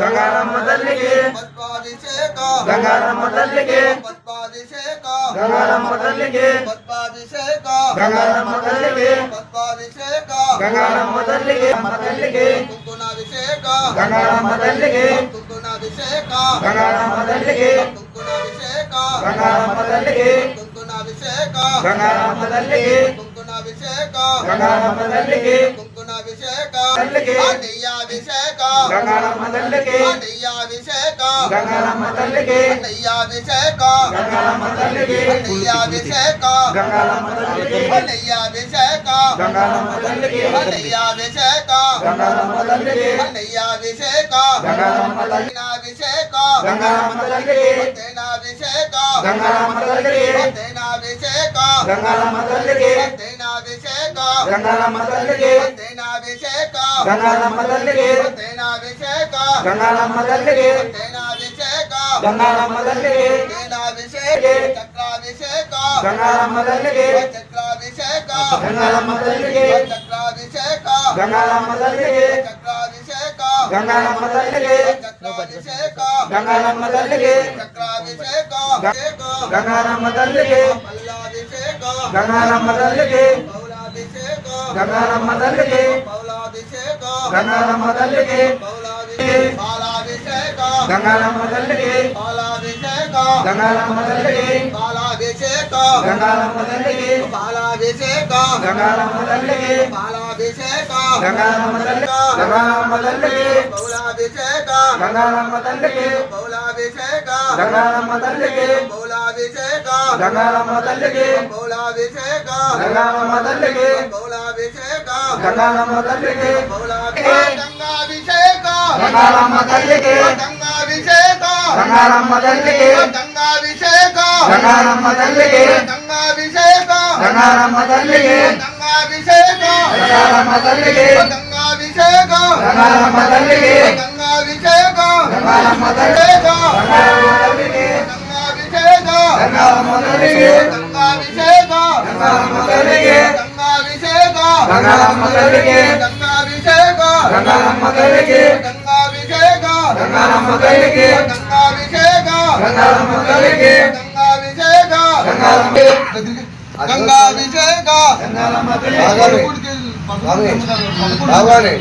గంగారమ్మ తల్లికి పద్మాభిషేక గంగారమ్మ తల్లికి పద్మాభిషేక గంగారమ్మ తల్లికి పద్మాభిషేక గంగారమ్మ తల్లికి పద్మాభిషేక గంగారమ్మ తల్లికి అమ్మ తల్లికి కుంకుణాభిషేక గంగారమ్మ తల్లికి కుంకుణాభిషేక గంగారమ్మ తల్లికి కుంకుణాభిషేక గంగారమ్మ తల్లికి కుంకుణాభిషేక గంగారమ్మ తల్లికి కుంకుణాభిషేక గంగారమ్మ తల్లికి కుంకుణాభిషేక గంగారమణాభిషేకం అన్నయ్యాభిషేకం గంగారమ్మ తల్లికి అన్నయ్యాభిషేకం గంగారమ్మ తల్లికి అన్నయ్యాభిషేకం గంగారమ్మ తల్లికి అన్నయ్యాభిషేకం గంగారమ్మ తల్లికి అన్నయ్యాభిషేకం గంగారమ్మ తల్లికి అన్నయ్యాభిషేకం గంగారమ్మ గంగారమ్మ తల్లికి తేనాభిషేక గంగారమ్మ తల్లికి తేనాభిషేక గంగారమ్మ తల్లికి తేనాభిషేక గంగారమ్మ తల్లికి తేనాభిషేక గంగారమ్మ తల్లికి తేనాభిషేక చక్రాభిషేక గంగారమ్మ తల్లికి చక్రాభిషేక గంగారమ్మ తల్లికి చక్రాభిషేక గంగారమ్మ తల్లికి చక్రాభిషేక గంగారమ్మ తల్లికి చక్రాభిషేక గంగారమ్మ తల్లికి చక్రాభిషేక గంగారమ్మ తల్లికి గంగారమ్మ తల్లికి. పౌలాభిషేక గంగారమ్మ తల్లికి. పౌలాభిషేక గంగారమ్మ తల్లికి. పౌలాభిషేక గంగారమ్మ తల్లికి. పాలాభిషేక గంగారమ్మ తల్లికి పాలాభిషేక గంగారమ్మ తల్లికి. గంగారమ్మ తల్లికి పాలాభిషేక గంగారమ్మ తల్లి గంగారమ్మ తల్లికి పౌలాభిషేక గంగారమ్మ తల్లికి పౌలాభిషేక గంగారమ్మ తల్లికి పౌలాభిషేక గంగారమ్మ తల్లికి పౌలాభిషేక గంగారమ్మ తల్లికి పౌలాభిషేక గంగారమ్మ తల్లికి గంగాభిషేక. గంగారమ్మ తల్లికి గంగాభిషేక. గంగారమ్మ తల్లికి గంగాభిషేక. గంగారమ్మ తల్లికి గంగాభిషేక. గంగారమ్మ తల్లికి గంగాభిషేక గంగారమ్మ తల్లికి గంగాభిషేక గంగారమ్మ తల్లికి గంగాభిషేక గంగారమ్మ తల్లికి గంగారమ్మ తల్లికి గంగాభిషేక గంగారమ్మ తల్లికి గంగాభిషేక గంగారమ్మ తల్లికి గంగాభిషేక గంగారమ్మ తల్లికి గంగాభిషేక గంగారమ్మ తల్లికి గంగాభిషేక గంగారమ్మ తల్లికి గంగాభిషేక గంగారమ్మ గంగారమ్మ తల్లికి గంగాభిషేక బాగానే.